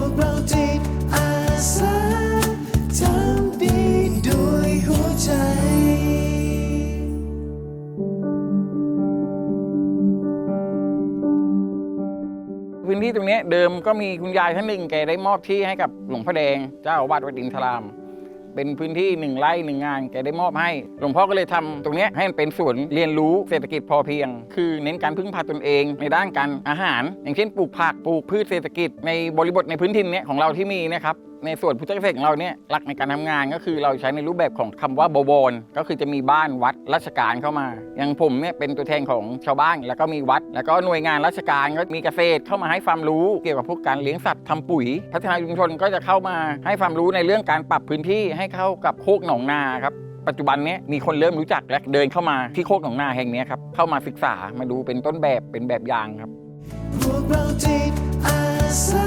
วกเราจิตอาสาทำดีด้วยหัวใจ พื้นที่ตรงเนี้ยเดิมก็มีคุณยายท่านหนึ่งแกได้มอบที่ให้กับหลวงพ่อแดงเจ้าอาวาสวัดอินทราม เป็นพื้นที่หนึ่งไร่หนึ่งงานแกได้มอบให้ หลวงพ่อก็เลยทำตรงนี้ให้มันเป็นศูนย์เรียนรู้เศรษฐกิจพอเพียง คือเน้นการพึ่งพาตนเองในด้านการอาหาร อย่างเช่นปลูกผักปลูกพืชเศรษฐกิจในบริบทในพื้นที่เนี้ยของเราที่มีนะครับ ในส่วนพุทธเกษตรของเราเนี่ยหลักในการทำงานก็คือเราใช้ในรูปแบบของคำว่าบวรก็คือจะมีบ้านวัดราชการเข้ามาอย่างผมเนี่ยเป็นตัวแทนของชาวบ้านแล้วก็มีวัด แล้วก็หน่วยงานราชการก็มีเกษตรเข้ามาให้ความรู้เกี่ยวกับพวกการเลี้ยงสัตว์ทำปุ๋ย พัฒนาชุมชนก็จะเข้ามาให้ความรู้ในเรื่องการปรับพื้นที่ให้เข้ากับโคกหนองนาครับปัจจุบันนี้มีคนเริ่มรู้จักและเดินเข้ามาที่โคกหนองนาแห่งนี้ครับเข้ามาศึกษามาดูเป็นต้นแบบเป็นแบบอย่างครับพวกเราจิตอาสา